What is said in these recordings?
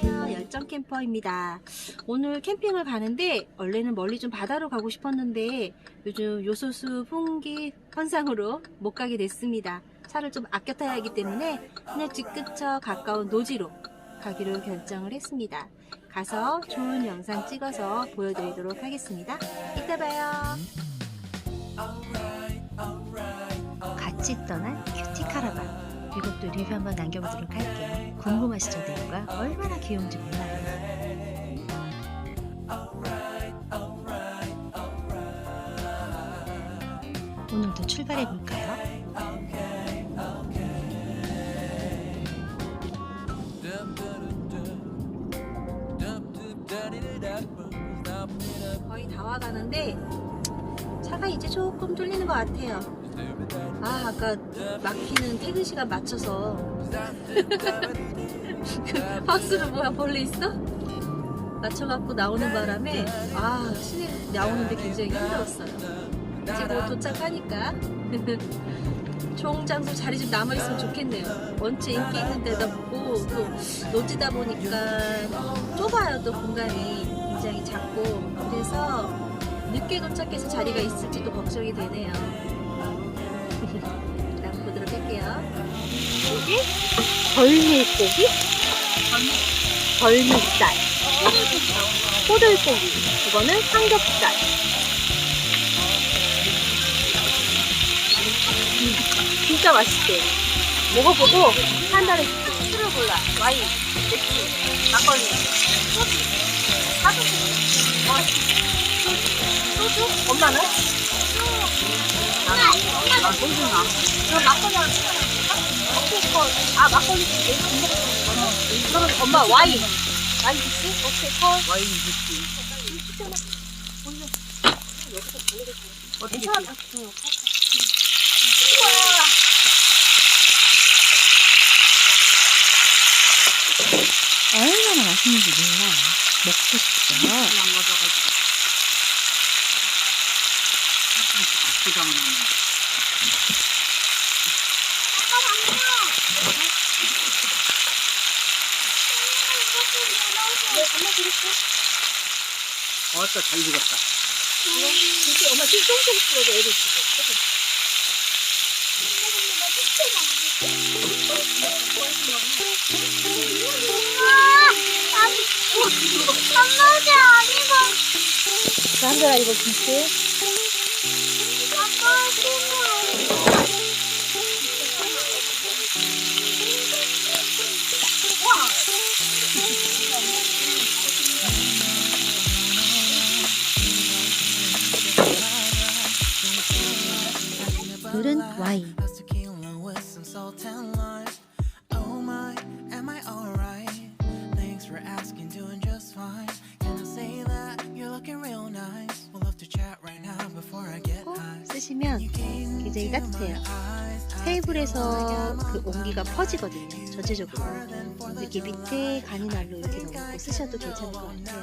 안녕하세요. 열정 캠퍼입니다. 오늘 캠핑을 가는데 원래는 멀리 좀 바다로 가고 싶었는데 요즘 요소수 풍기 현상으로 못 가게 됐습니다. 차를 좀 아껴 타야 하기 때문에 하늘집 근처 가까운 노지로 가기로 결정을 했습니다. 가서 좋은 영상 찍어서 보여드리도록 하겠습니다. 이따 봐요. 같이 떠난 큐티 카라반. 이것도 리뷰 한번 남겨보도록 할게요. 궁금하시죠, 내용가 얼마나 귀여운지 몰라요. 오늘도 출발해 볼까요? 거의 다 와가는데 차가 이제 조금 뚫리는 것 같아요. 아 아까 막히는 퇴근 시간 맞춰서 그 박스로 뭐야 벌레 있어? 맞춰갖고 나오는 바람에 아 시내 나오는데 굉장히 힘들었어요. 이제 뭐 도착하니까 총장소 자리 좀 남아있으면 좋겠네요. 원체 인기 있는 데다 보고 또 노지다 보니까 좁아요 또 공간이 굉장히 작고 그래서 늦게 도착해서 자리가 있을지도 걱정이 되네요. 자, 보도록 할게요. 여기 벌밀고기, 벌밀살, 호들고기, 이거는 삼겹살. 음, 진짜 맛있대. 먹어보고 판단해 술을 골라. 와인, 맥주, 막걸리, 소주, 사주, 와, 소주? 엄마는? 아, 소주 나. 그럼 막걸리 하나 오케이, 콜. 아, 막걸리 내 준비했던 거는. 그러면 엄마 와인. 와인 있지? 오케이, 콜. 와인 좋지. 어떻게 괜찮아. 지 얼마나 맛있는지 몰라. 먹고 싶죠. 안 가져가지고. 부장은 하네. 어따 잘 익었다. 엄마 지금 쫑쫑 풀어줘, 애들 지금. 한별아 이거 김치? High. 쓰시면 굉장히 따뜻해요. 테이블에서 그 온기가 퍼지거든요. 전체적으로. 이렇게 밑에 간이날로 이렇게 넣고 쓰셔도 괜찮을 것 같아요.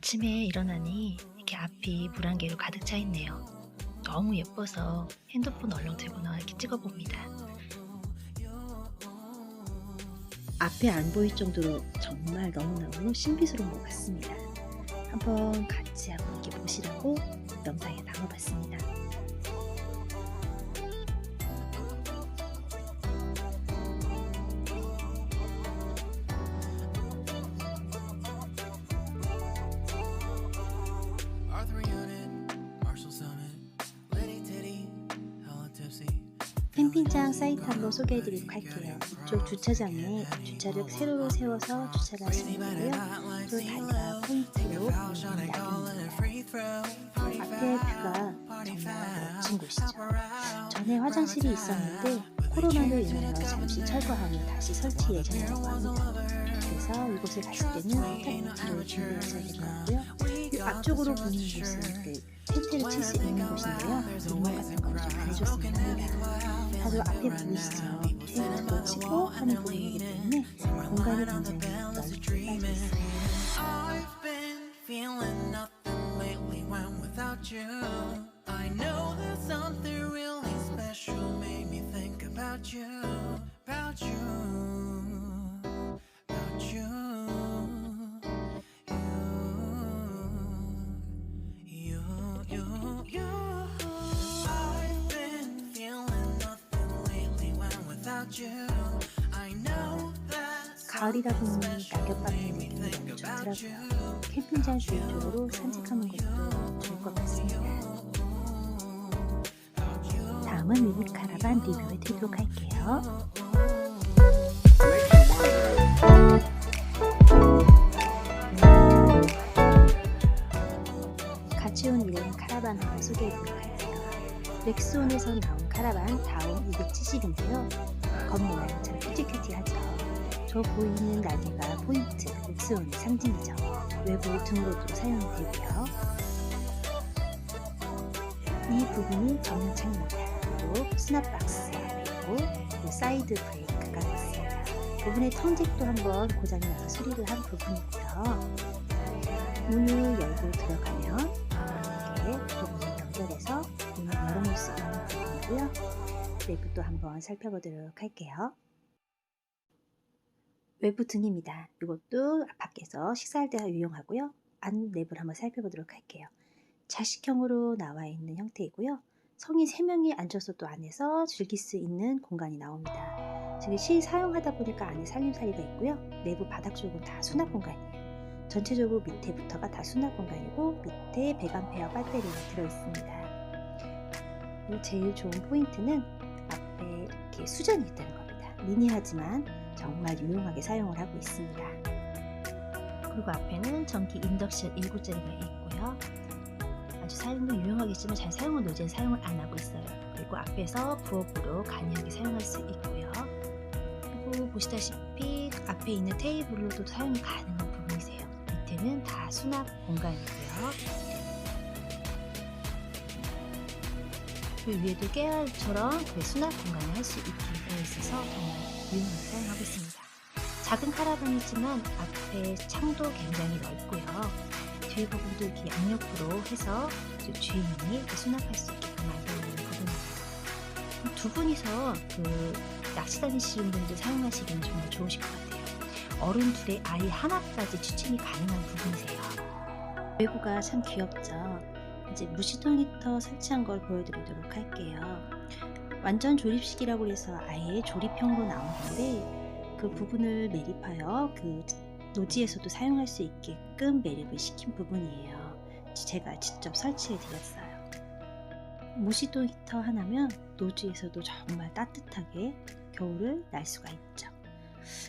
아침에 일어나니 이렇게 앞이 물한 개로 가득 차 있네요. 너무 예뻐서 핸드폰 얼렁 들고 나와 이렇게 찍어봅니다. 앞에 안 보일 정도로 정말 너무너무 신비스러운 것 같습니다. 한번 같이 한번 이렇게 보시라고 영상에 담아봤습니다. 한번 소개해드리도록 할게요. 이쪽 주차장에 주차를 세로로 세워서 주차를 하시면 되고요. 또 다리가 포인트로 낙입니다. 앞에 뷰가 정말 멋진 곳이죠. 전에 화장실이 있었는데 코로나로 인하여 잠시 철거하며 다시 설치 예정이라고 합니다. 그래서 이곳에 갔을 때는 텐트를 준비하셔야 될 것 같고요. 이 앞쪽으로 보이는 곳은 그 텐트를 칠 수 있는 곳인데요. 리원 같은 걸좀 해줬으면 합니다. 다들 앞에 보이시죠? 텐트도 치고 하는 부분이기 때문에 공간이 굉장히 넓게 빠져 있어요. I've been feeling nothing lately when without you. I know that something really special made me think about you, about you, 가을이다 보니 낙엽받는 느낌이 좋더라고요. 캠핑장 주위 쪽으로 산책하는 것도 좋을 것 같습니다. 다음은 미니 카라반 리뷰해 드리도록 할게요. 같이 온 일행 카라반 한번 소개해 드리도록 할게요. 렉스온에서 나온 카라반 다운 270인데요. 겉모양이 참 큐티큐티하죠. 저 보이는 날개가 포인트, 렉스온의 상징이죠. 외부 등으로도 사용이 되고요. 이 부분이 전면 창입니다. 그리고 수납박스 그리고 그 사이드 브레이크가 있습니다. 부분의 턴잭도 한번 고장이 나서 수리를 한 부분이고요. 문을 열고 들어가면 이렇게 부분을 연결해서 문을 열어놓을 수 있는 부분이고요. 내부도 한번 살펴보도록 할게요. 외부 등입니다. 이것도 밖에서 식사할 때 유용하고요. 안 내부를 한번 살펴보도록 할게요. 자식형으로 나와 있는 형태이고요. 성인 3명이 앉아서도 안에서 즐길 수 있는 공간이 나옵니다. 지금 시 사용하다 보니까 안에 살림살이가 있고요. 내부 바닥 쪽은 다 수납 공간이에요. 전체적으로 밑에부터가 다 수납 공간이고 밑에 100A 배터리가 들어있습니다. 그리고 제일 좋은 포인트는 앞에 이렇게 수전이 있다는 겁니다. 미니하지만 정말 유용하게 사용을 하고 있습니다. 그리고 앞에는 전기 인덕션 7짜리가 있고요. 아주 사용도 유용하겠지만 잘 사용은 노즐 사용을 안 하고 있어요. 그리고 앞에서 부엌으로 간이하게 사용할 수 있고요. 그리고 보시다시피 앞에 있는 테이블로도 사용이 가능한 부분이세요. 밑에는 다 수납 공간이고요. 그 위에도 깨알처럼 그 수납 공간을 할 수 있게 되어 있어서 정말 유용하게 사용하고 있습니다. 작은 카라반이지만 앞에 창도 굉장히 넓고요. 뒤에 부분도 이렇게 양옆으로 해서 주인이 수납할 수 있게끔 만들어놓은 부분입니다. 두 분이서 그 낚시 다니시는 분들 사용하시기는 정말 좋으실 것 같아요. 어른 둘의 아이 하나까지 추천이 가능한 부분이세요. 외부가 참 귀엽죠. 이제 무시동 히터 설치한 걸 보여드리도록 할게요. 완전 조립식이라고 해서 아예 조립형으로 나온 건데 그 부분을 매립하여 그 노지에서도 사용할 수 있게끔 매립을 시킨 부분이에요. 제가 직접 설치해 드렸어요. 무시동 히터 하나면 노지에서도 정말 따뜻하게 겨울을 날 수가 있죠.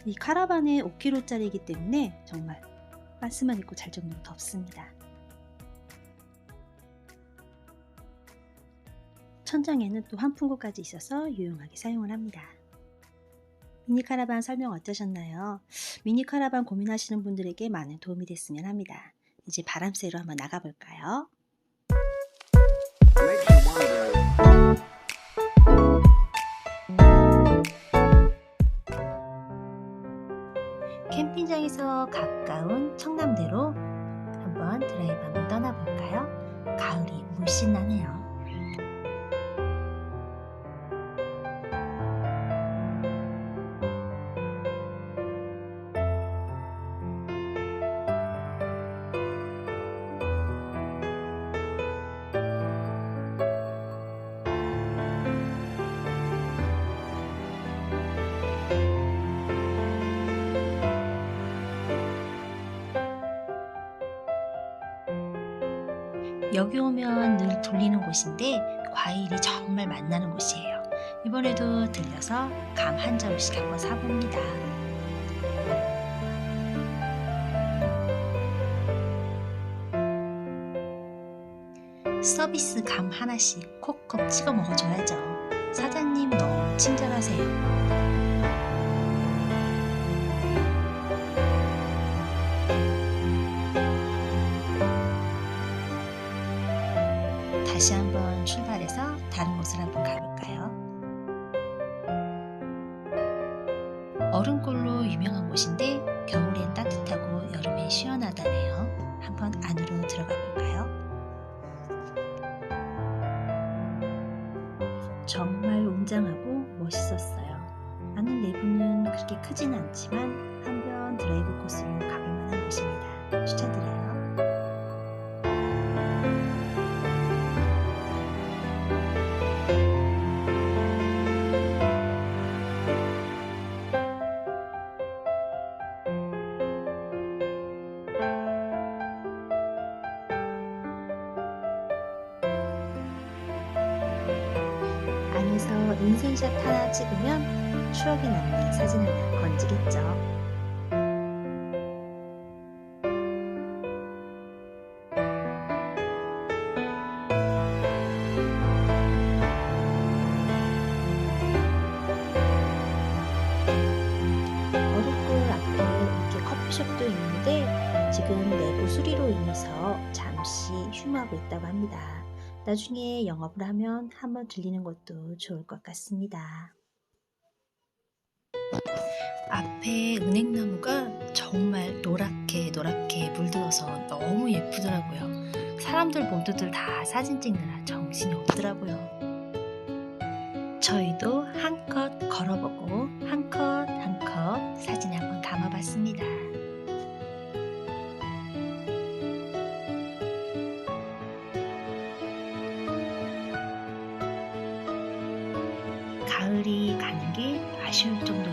이 카라반에 5kg짜리이기 때문에 정말 가스만 있고 잘 정도로 덥습니다. 천장에는 또 환풍구까지 있어서 유용하게 사용을 합니다. 미니 카라반 설명 어떠셨나요? 미니 카라반 고민하시는 분들에게 많은 도움이 됐으면 합니다. 이제 바람 쐬러 한번 나가볼까요? 캠핑장에서 가까운 청남대로 한번 드라이브 한번 떠나볼까요? 가을이 물씬 나네요. 여기 오면 늘 돌리는 곳인데 과일이 정말 맛나는 곳이에요. 이번에도 들려서 감 한 자루씩 한번 사봅니다. 서비스 감 하나씩 콕콕 찍어 먹어줘야죠. 사장님 너무 친절하세요. 다른 곳을 한번 가볼까요? 얼음골로 유명한 곳인데 겨울엔 따뜻하고 여름엔 시원하다네요. 한번 안으로 들어가 볼까요? 정말 웅장하고 멋있었어요. 안은 내부는 그렇게 크진 않지만 한변 드라이브 코스로 가볼 만한 곳입니다. 추천드려요. 안에서 인생샷 하나 찍으면 추억이 남는 사진 하나 건지겠죠. 커피숍도 있는데 지금 내부 수리로 인해서 잠시 휴무하고 있다고 합니다. 나중에 영업을 하면 한번 들리는 것도 좋을 것 같습니다. 앞에 은행나무가 정말 노랗게 노랗게 물들어서 너무 예쁘더라고요. 사람들 모두들 다 사진 찍느라 정신이 없더라고요. 저희도 한컷 걸어보고 한컷 한컷 사진 한번 담아봤습니다. 게 아쉬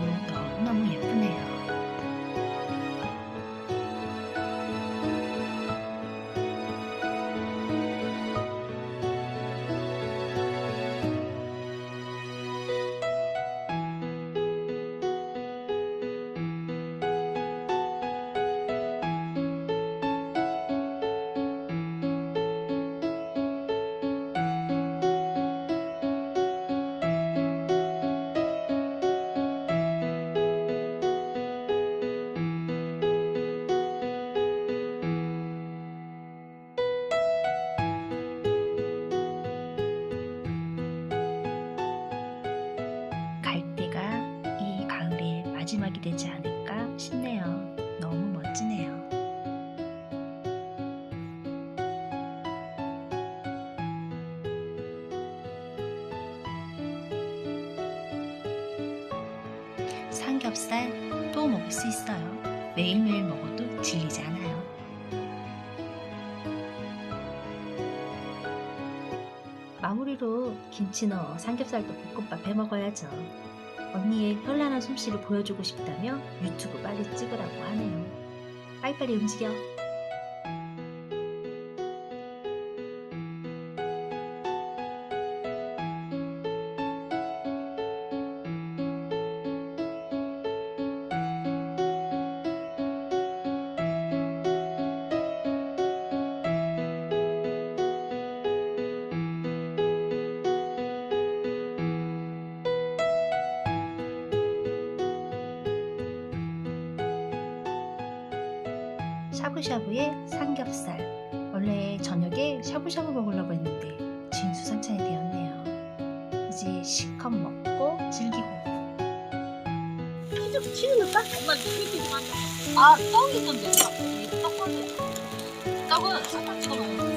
마지막이 되지 않을까 싶네요. 너무 멋지네요. 삼겹살 또 먹을 수 있어요. 매일매일 먹어도 질리지 않아요. 마무리로 김치 넣어 삼겹살도 볶음밥 해 먹어야죠. 언니의 현란한 솜씨를 보여주고 싶다며 유튜브 빨리 찍으라고 하네요. 빨리빨리 움직여. 샤브샤브에 삼겹살. 원래 저녁에 샤브샤브 먹으려고 했는데 진수성찬이 되었네요. 이제 실컷 먹고 즐기고. 치즈 치즈 넣을까? 엄마 치즈 만. 아 떡이 있던데. 떡. 떡은 쌈밥 찍어 먹으면